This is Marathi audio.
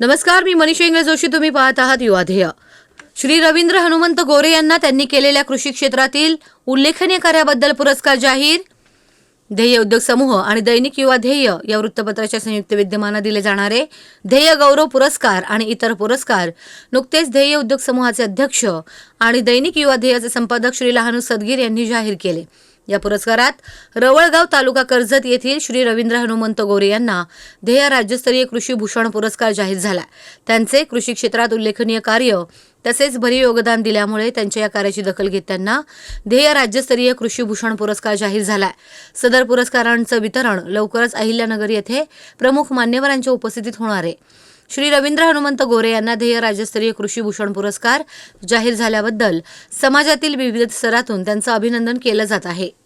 नमस्कार मी मनीषा इंग्रज जोशी. तुम्ही पाहत आहात युवाध्येय श्री रवींद्र हनुमंत गोरे यांना त्यांनी केलेल्या कृषी क्षेत्रातील उल्लेखनीय कार्याबद्दल पुरस्कार जाहीर. ध्येय उद्योग समूह आणि दैनिक युवा ध्येय या वृत्तपत्राच्या संयुक्त विद्यमानं दिले जाणारे ध्येय गौरव पुरस्कार आणि इतर पुरस्कार. नुकतेच ध्येय उद्योग समूहाचे अध्यक्ष आणि दैनिक युवा ध्येयाचे संपादक श्री लहानू सदगीर यांनी जाहीर केले. या पुरस्कारात रवळगाव तालुका कर्जत येथील श्री रवींद्र हनुमंत गोरे यांना ध्येय राज्यस्तरीय कृषी भूषण पुरस्कार जाहीर झाला. त्यांचे कृषी क्षेत्रात उल्लेखनीय कार्य तसेच भरीव योगदान दिल्यामुळे त्यांच्या या कार्याची दखल घेत त्यांना ध्येय राज्यस्तरीय कृषी भूषण पुरस्कार जाहीर झाला. सदर पुरस्कारांचं वितरण लवकरच अहिल्यानगर येथे प्रमुख मान्यवरांच्या उपस्थितीत होणार आहे. श्री रवींद्र हनुमंत गोरे यांना ध्येय राज्यस्तरीय कृषी भूषण पुरस्कार जाहीर झाल्याबद्दल समाजातील विविध स्तरातून त्यांचं अभिनंदन केलं जात आहे.